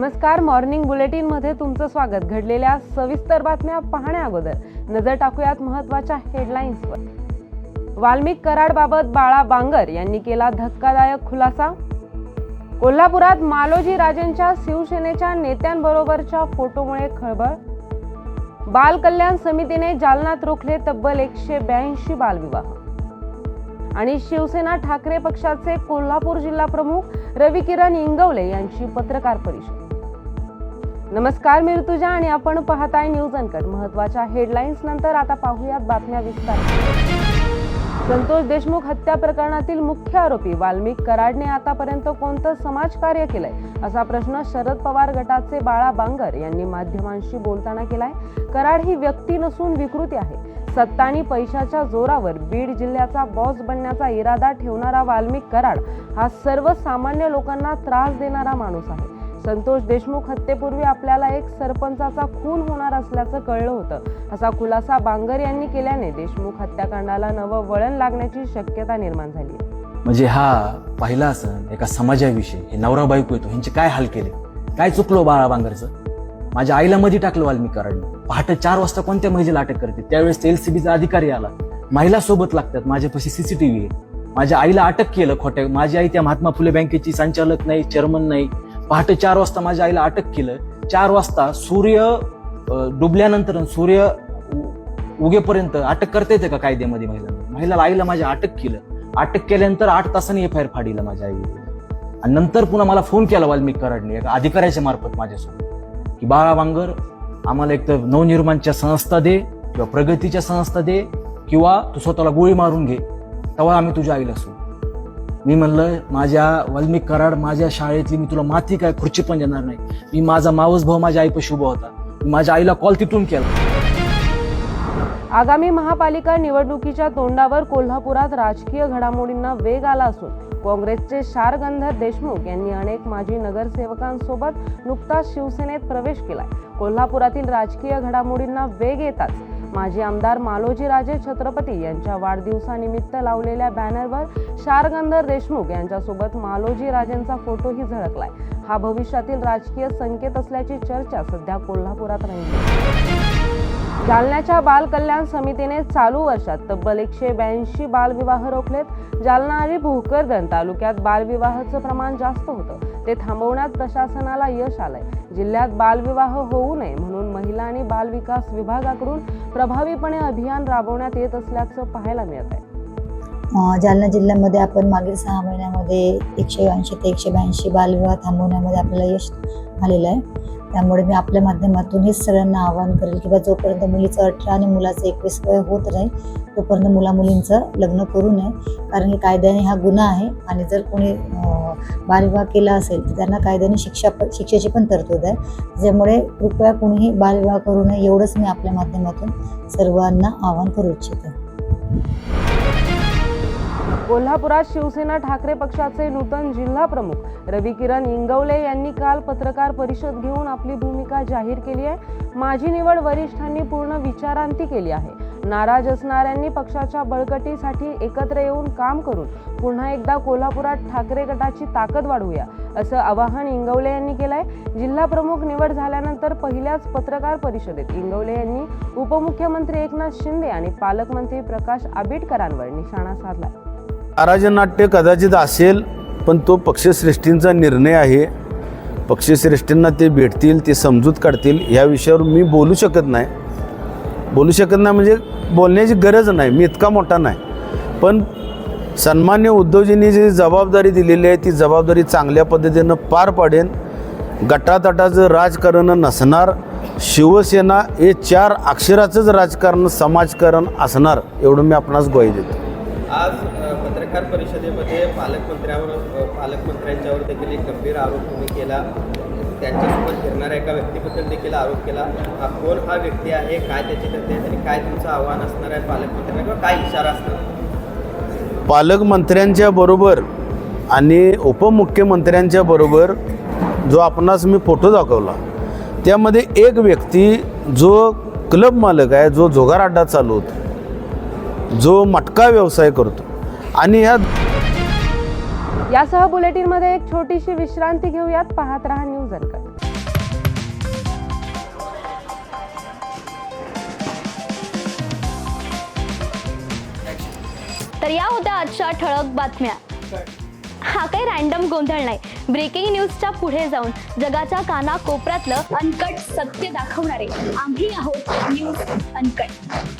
नमस्कार मॉर्निंग बुलेटिनमध्ये तुमचं स्वागत. घडलेल्या सविस्तर बातम्या पाहण्या अगोदर. नजर टाकूयात महत्त्वाच्या हेडलाईन्सवर वाल्मिक कराडबाबत बाळा बांगर यांनी केला धक्कादायक खुलासा. कोल्हापुरात मालोजी राजेंच्या शिवसेनेच्या नेत्यांबरोबरच्या फोटोमुळे खळबळ. बाल कल्याण समितीने जालनात रोखले तब्बल एकशे ब्याऐंशी बालविवाह. आणि शिवसेना ठाकरे पक्षाचे कोल्हापूर जिल्हा प्रमुख रवी किरण इंगवले यांची पत्रकार परिषद. नमस्कार मी ऋतुजा आणि आपण पाहताय न्यूज अनकट. महत्त्वाच्या हेडलाईन्स नंतर आता पाहूयात बातम्या विस्तार. संतोष देशमुख हत्या प्रकरणातील मुख्य आरोपी वाल्मिक कराडने आतापर्यंत कोणतं समाजकार्य केलंय? असा प्रश्न शरद पवार गटाचे बाळा बांगर यांनी माध्यमांशी बोलताना केलाय. कराड ही व्यक्ती नसून विकृती आहे. सत्ता आणि पैशाच्या जोरावर बीड जिल्ह्याचा बॉस बनण्याचा इरादा ठेवणारा वाल्मिक कराड हा सर्वसामान्य लोकांना त्रास देणारा माणूस आहे. संतोष देशमुख हत्येपूर्वी आपल्याला एक सरपंचाचा खून होणार असल्याचं कळलं होतं. असा खुलासा बांगर यांनी केल्याने देशमुख हत्याकांडाला नवं वळण लागण्याची शक्यता निर्माण झाली. म्हणजे हा पाहिला असं एका समाजाविषयी हे नवरा बायको येतो ह्यांचे काय हाल केले? काय चुकलो बाळा बांगरचं? माझ्या आईला मध्ये टाकलं वाल्मिक कराडनं पहाटे चार वाजता कोणत्या महिलेला अटक करते? त्यावेळेस एलसीबीचा अधिकारी आला. महिला सोबत लागतात माझ्यापाशी सीसीटीव्ही आहे. माझ्या आईला अटक केलं खोट्या माझी आई त्या महात्मा फुले बँकेची संचालक नाही चेअरमन नाही. पहाटे चार वाजता माझ्या आईला अटक केलं. चार वाजता सूर्य डुबल्यानंतर सूर्य उ- उगेपर्यंत अटक करता येते का कायद्यामध्ये महिलांना महिलाला आईला माझ्या अटक केलं. अटक केल्यानंतर आठ तासांनी एफ आय आर फाडीला माझ्या आई आणि नंतर पुन्हा मला फोन केला वाल्मिक कराडने एका अधिकाऱ्याच्या मार्फत माझ्यासोबत की बाळा वांगर आम्हाला एक तर नवनिर्माणच्या संस्था दे किंवा प्रगतीच्या संस्था दे किंवा तू स्वतःला गोळी मारून घे तेव्हा आम्ही तुझ्या आईला असू मी म्हणलं माझ्या वाल्मिक कराड माझ्या शाळेतली मी तुला माती काय खुर्ची पण देणार नाही. मी माझा मावस भाऊ माझ्या आईपाशी उभा होता. मी माझ्या आईला कॉल तिथून केला. आगामी महापालिका निवडणुकीच्या तोंडावर कोल्हापुरात राजकीय घडामोडींना वेग आला असून काँग्रेसचे शारगंधर देशमुख यांनी अनेक माजी नगरसेवकांसोबत नुकताच शिवसेनेत प्रवेश केलाय. कोल्हापुरातील राजकीय घडामोडींना वेग येताच माजी आमदार मालोजी राजे छत्रपती यांच्या वाढदिवसानिमित्त लावलेल्या बॅनरवर शारगंधर देशमुख यांच्यासोबत मालोजी राजेंचा फोटोही झळकलाय. हा भविष्यातील राजकीय संकेत असल्याची चर्चा सध्या कोल्हापुरात रंगली जालन्याच्या बाल कल्याण समितीने चालू वर्षात तब्बल एकशे ब्याऐंशी बालविवाह रोखलेत. जालना आणि भोकरदन तालुक्यात बालविवाहाचं प्रमाण जास्त होतं. ते थांबवण्यात प्रशासनाला यश आलंय. जिल्ह्यात बालविवाह होऊ नये म्हणून महिला आणि बालविकास विभागाकडून प्रभावीपणे अभियान राबवण्यात येत असल्याचं पाहायला मिळत आहे जालना जिल्ह्यामध्ये आपण मागील सहा महिन्यामध्ये एकशे ऐंशी ते एकशे ब्याऐंशी बालविवाह थांबवण्यामध्ये आपल्याला यश आलेलं आहे. त्यामुळे मी आपल्या माध्यमातून हेच सगळ्यांना आवाहन करेल किंवा जोपर्यंत मुलीचं अठरा आणि मुलाचं एकवीस वय होत नाही तोपर्यंत मुला मुलींचं लग्न करू नये. कारण की कायद्याने हा गुन्हा आहे आणि जर कोणी बालविवाह केला असेल तर त्यांना कायद्याने शिक्षा शिक्षेची पण तरतूद आहे. ज्यामुळे कृपया कोणीही बालविवाह करू नये एवढंच मी आपल्या माध्यमातून सर्वांना आवाहन करू इच्छिते. कोल्हापुरात शिवसेना ठाकरे पक्षाचे नूतन जिल्हा प्रमुख रवी किरण इंगवले यांनी काल पत्रकार परिषद घेऊन आपली भूमिका जाहीर केली आहे. माझी निवड वरिष्ठांनी पूर्ण विचारांती केली आहे. नाराज असणाऱ्यांनी पक्षाच्या बळकटीसाठी एकत्र येऊन काम करून पुन्हा एकदा कोल्हापुरात ठाकरे गटाची ताकद वाढवूया असं आवाहन इंगवले यांनी केलंय. जिल्हा प्रमुख निवड झाल्यानंतर पहिल्याच पत्रकार परिषदेत इंगवले यांनी उपमुख्यमंत्री एकनाथ शिंदे आणि पालकमंत्री प्रकाश आबिटकरांवर निशाणा साधला. अराजनाट्य कदाचित असेल पण तो पक्षश्रेष्ठींचा निर्णय आहे. पक्षश्रेष्ठींना ते भेटतील ते समजूत काढतील या विषयावर मी बोलू शकत नाही. बोलू शकत नाही म्हणजे बोलण्याची गरज नाही मी इतका मोठा नाही. पण सन्मान्य उद्धवजींनी जी जबाबदारी दिलेली आहे ती जबाबदारी चांगल्या पद्धतीनं पार पाडेन. गटातटाचं राजकारण नसणार. शिवसेना हे चार अक्षराचंच राजकारण समाजकारण असणार एवढं मी आपणास ग्वाही देतो. आज पत्रकार परिषदेमध्ये पालकमंत्र्यावर पालकमंत्र्यांच्यावर देखील एक गंभीर आरोप तुम्ही केला. त्यांच्यासोबत फिरणाऱ्या एका व्यक्तीबद्दल देखील आरोप केला. हा कोण हा व्यक्ती आहे? काय त्याची तथ्य आणि काय तुमचं आव्हान असणार आहे पालकमंत्र्यांना किंवा काय इशारा असणार? पालकमंत्र्यांच्या बरोबर आणि उपमुख्यमंत्र्यांच्या बरोबर जो आपणास मी फोटो दाखवला त्यामध्ये एक व्यक्ती जो क्लब मालक आहे जो जोगार अड्डा चालवतो जो मटका व्यवसाय करतो आणि ह्या यासह बुलेटिनमध्ये एक छोटीशी विश्रांती घेऊयात. पाहत रहा न्यूज अनकट. तर या होत्या आजच्या ठळक बातम्या. हा काही रॅन्डम गोंधळ नाही. ब्रेकिंग न्यूजच्या पुढे जाऊन जगाच्या काना कोपऱ्यातलं अनकट सत्य दाखवणारे आम्ही आहोत news uncut.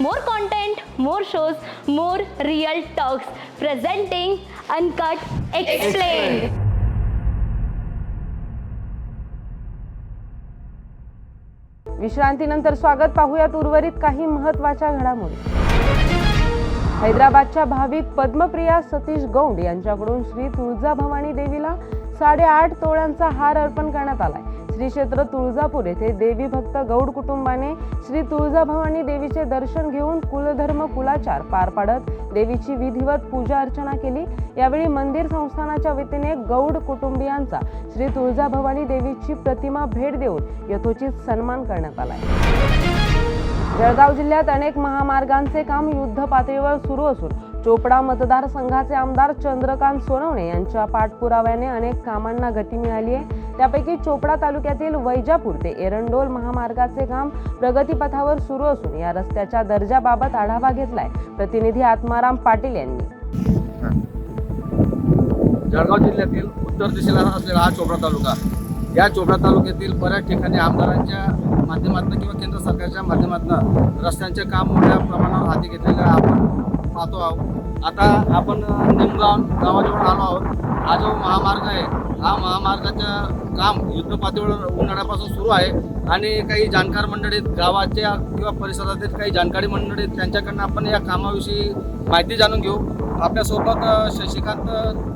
More content more shows more real talks presenting uncut explain विश्रांतीनंतर स्वागत. पाहूयात उर्वरित काही महत्त्वाच्या घडामोडी. हैदराबादच्या भाविक पद्मप्रिया सतीश गौंड यांच्याकडून श्री तुळजाभवानी देवीला साडेआठ तोळ्यांचा हार अर्पण करण्यात आलाय. श्री क्षेत्र तुळजापूर येथे देवी भक्त गौड कुटुंबाने श्री तुळजाभवानी देवीचे दर्शन घेऊन कुलधर्म कुलाचार पार पाडत देवीची विधिवत पूजा अर्चना केली. यावेळी मंदिर संस्थानाच्या वतीने गौड कुटुंबियांचा श्री तुळजाभवानी देवीची प्रतिमा भेट देऊन यथोचित सन्मान करण्यात आला. जळगाव जिल्ह्यात अनेक महामार्गांचे काम युद्ध पातळीवर सुरू असून चोपडा मतदारसंघाचे आमदार चंद्रकांत सोनवणे यांच्या पाठपुराव्याने अनेक कामांना गती मिळाली आहे. त्यापैकी चोपडा तालुक्यातील वैजापूर ते एरंडोल महामार्गाचे काम प्रगतीपथावर सुरू असून या रस्त्याच्या दर्जाबाबत आढावा घेतलाय. प्रतिनिधी आत्माराम पाटील यांनी. जळगाव जिल्ह्यातील उत्तर दिशेला असलेला हा चोपडा तालुका. या चोपडा तालुक्यातील बऱ्याच ठिकाणी आमदारांच्या माध्यमातून किंवा केंद्र सरकारच्या माध्यमातून रस्त्यांचे काम मोठ्या प्रमाणावर हाती घेतलेलं आपण पाहतो आहोत. आता आपण निमगाव गावाजवळ आलो आहोत. हा जो महामार्ग आहे हा महामार्गाचं काम युद्ध पातळीवर उन्हाळ्यापासून सुरू आहे. आणि काही जाणकार मंडळीत गावाच्या किंवा परिसरातील काही जाणकारी मंडळीत त्यांच्याकडनं आपण या कामाविषयी माहिती जाणून घेऊ. आपल्यासोबत शशिकांत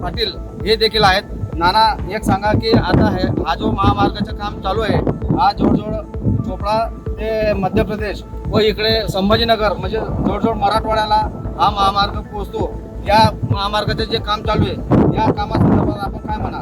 पाटील हे देखील आहेत. नाना एक सांगा की आता हे हा जो महामार्गाचं काम चालू आहे हा जवळजवळ चोपडा ते मध्य प्रदेश व इकडे संभाजीनगर म्हणजे जवळजवळ मराठवाड्याला हा महामार्ग पोहोचतो. या महामार्गाचे जे काम चालू आहे या कामासंदर्भात आपण काय म्हणाल?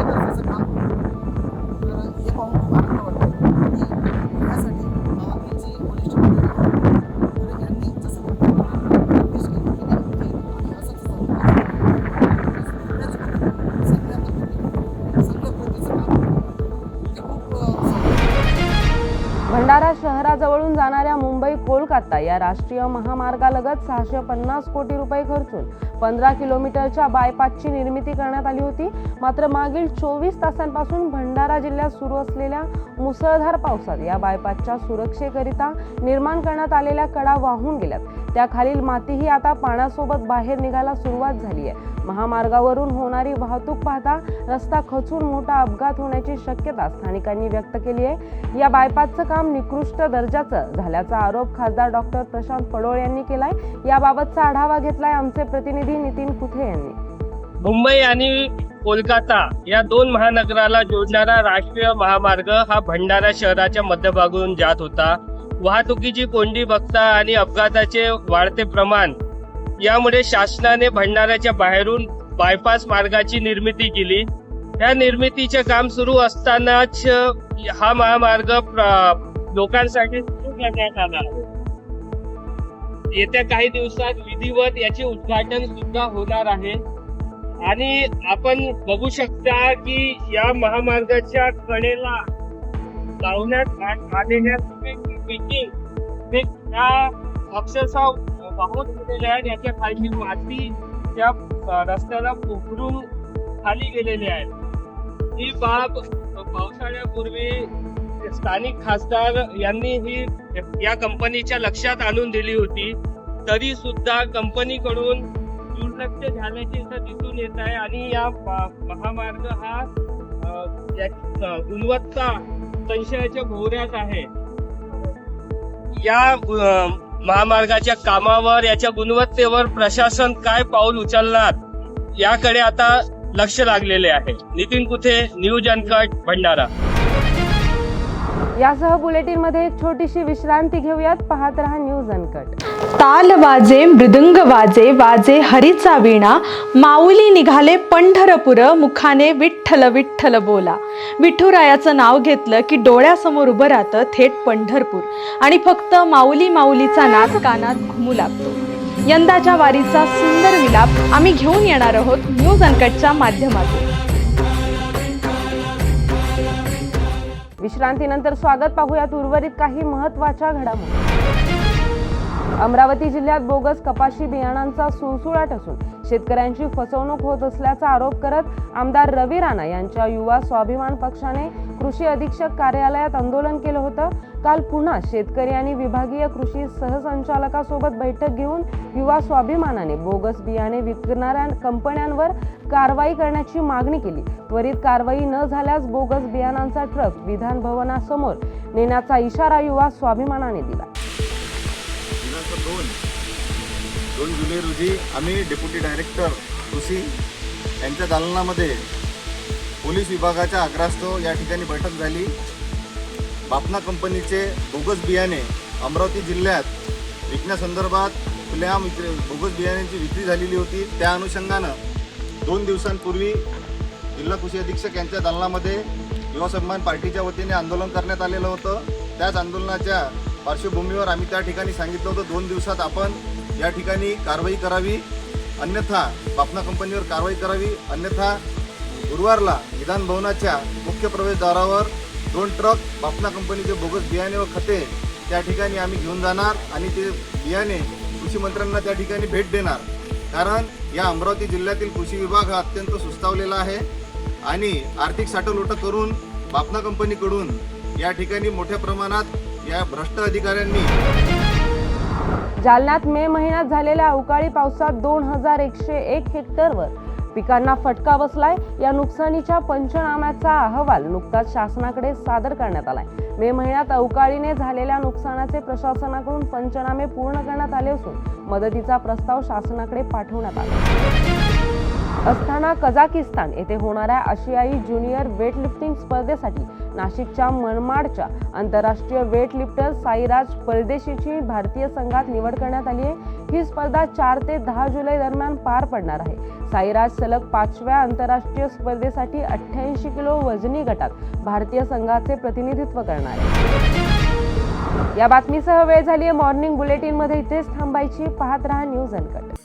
या राष्ट्रीय महामार्गालगत सहाशे पन्नास कोटी रुपये खर्चून पंधरा किलोमीटरच्या बायपासची निर्मिती करण्यात आली होती. मात्र मागील चोवीस तासांपासून भंडारा जिल्ह्यात सुरू असलेल्या मुसळधार पावसात या बायपासच्या सुरक्षेकरिता निर्माण करण्यात आलेल्या कडा वाहून गेल्यात. त्याखालील मातीही आता पाण्यासोबत बाहेर निघायला सुरुवात झाली आहे. महामार्गावरून होणारी वाहतूक पाहता रस्ता खचून मोठा अपघात होण्याची शक्यता स्थानिकांनी व्यक्त केली आहे. या बायपासचं काम निकृष्ट दर्जाचं झाल्याचा आरोप खासदार डॉक्टर प्रशांत पडोळ यांनी केलाय. याबाबतचा आढावा घेतलाय आमचे प्रतिनिधी नितीन कुथे यांनी. मुंबई आणि कोलकाता या दोन महानगराला जोडणारा राष्ट्रीय महामार्ग हा भंडारा शहराच्या मध्यभागून जात होता. वाहतुकीची कोंडी बघता आणि अपघाताचे वाढते प्रमाण यामुळे शासनाने भंडाऱ्याच्या बाहेरून बायपास मार्गाची निर्मिती केली या निर्मितीचे काम सुरू असतानाच हा महामार्ग प्र- लोकांसाठी सुरू करण्यात आला येत्या काही दिवसात विधिवत याचे उद्घाटन सुद्धा होणार आहे आणि आपण बघू शकता की या महामार्गाच्या कडेला लावण्यात आलेल्या अक्षरशः वाहून गेलेल्या आहेत याच्या खाली माती त्या रस्त्याला पोखरून खाली गेलेली आहे. ही बाब पावसाळ्यापूर्वी स्थानिक खासदार यांनी ही या कंपनीच्या लक्षात आणून दिली होती. तरी सुद्धा कंपनीकडून दुर्लक्ष झाल्याचे दिसून येत आहे आणि या महामार्ग हा गुणवत्ता संशयाच्या भोवऱ्यात आहे. या महामार्गाच्या कामावर याच्या गुणवत्तेवर प्रशासन काय पाऊल उचलणार याकडे आता लक्ष लागलेले आहे. Nitin Kuthe news uncut Bhandara. यासह बुलेटिनमध्ये एक छोटीशी विश्रांती घेऊयात. पाहत रहा न्यूज अनकट ताल वाजे मृदुंग वाजे वाजे हरीचा वीणा माऊली निघाले पंढरपुर मुखाने विठ्ठल विठ्ठल बोला. विठुरायाचं नाव घेतलं की डोळ्यासमोर उभं राहतं थेट पंढरपूर. आणि फक्त माऊली माऊलीचा नाद कानात घुमू लागतो. यंदाच्या वारीचा सुंदर विलाप आम्ही घेऊन येणार आहोत न्यूज अनकटच्या माध्यमातून. विश्रांतीनंतर स्वागत पाहूयात उर्वरित काही महत्त्वाच्या घडामोडी. अमरावती जिल्ह्यात बोगस कपाशी बियाणांचा सुळसुळाट असून शेतकऱ्यांची फसवणूक होत असल्याचा आरोप करत आमदार रवी राणा यांच्या युवा स्वाभिमान पक्षाने कृषी अधीक्षक कार्यालयात आंदोलन केलं होतं. काल पुन्हा शेतकरी आणि विभागीय कृषी सहसंचालकासोबत बैठक घेऊन युवा स्वाभिमानाने बोगस बियाणे विकणाऱ्या कंपन्यांवर कारवाई करण्याची मागणी केली. त्वरित कारवाई न झाल्यास बोगस बियाणांचा ट्रक विधान भवनासमोर नेण्याचा इशारा युवा स्वाभिमानाने दिला. दिनांक दोन. दोन जुलै रोजी आम्ही डेप्युटी डायरेक्टर कृषी यांच्या दालनामध्ये पोलीस विभागाच्या आग्रहास्तव या ठिकाणी बैठक झाली. बापना कंपनीचे बोगस बियाणे अमरावती जिल्ह्यात विकण्यासंदर्भात खुलेआम विक्री बोगस बियाण्यांची विक्री झालेली होती. त्या अनुषंगानं दोन दिवसांपूर्वी जिल्हा कृषी अधीक्षक यांच्या दालनामध्ये युवा सन्मान पार्टीच्या वतीने आंदोलन करण्यात आलेलं होतं. त्याच आंदोलनाच्या पार्श्वभूमीवर आम्ही त्या ठिकाणी सांगितलं होतं दोन दिवसात आपण या ठिकाणी कारवाई करावी. अन्यथा बापना कंपनीवर कारवाई करावी. अन्यथा गुरुवारला विधानभवनाच्या मुख्य प्रवेशद्वारावर दोन ट्रक बापना कंपनीचे बोगस बियाणे व खते त्या ठिकाणी आम्ही घेऊन जाणार आणि ते बियाणे कृषी मंत्र्यांना त्या ठिकाणी भेट देणार. कारण या अमरावती जिल्ह्यातील कृषी विभाग हा अत्यंत सुस्तावलेला आहे आणि आर्थिक साठवलोट करून बापना कंपनीकडून या ठिकाणी मोठ्या प्रमाणात या भ्रष्ट अधिकाऱ्यांनी. जालन्यात मे महिन्यात झालेल्या अवकाळी पावसात दोन हजार एकशे एक हेक्टरवर पिकांना फटका बसलाय. या नुकसानीच्या पंचनाम्याचा अहवाल नुकताच शासनाकडे सादर करण्यात आलाय. मे महिन्यात अवकाळीने झालेल्या नुकसानाचे प्रशासनाकडून पंचनामे पूर्ण करण्यात आले असून मदतीचा प्रस्ताव शासनाकडे पाठवण्यात आला. असताना कझाकिस्तान येथे होणाऱ्या आशियाई ज्युनियर वेटलिफ्टिंग स्पर्धेसाठी नाशिकच्या मनमाडच्या आंतरराष्ट्रीय वेटलिफ्टर साईराज परदेशीची भारतीय संघात निवड करण्यात आली आहे. ही स्पर्धा चार ते दहा जुलै दरम्यान पार पडणार आहे. साईराज सलग पाचव्या आंतरराष्ट्रीय स्पर्धेसाठी अठ्ठ्याऐंशी किलो वजनी गटात भारतीय संघाचे प्रतिनिधित्व करणार आहे. या बातमीसह वेळ झाली आहे मॉर्निंग बुलेटिनमध्ये इथेच थांबायची. पाहत राहा न्यूज अनकट.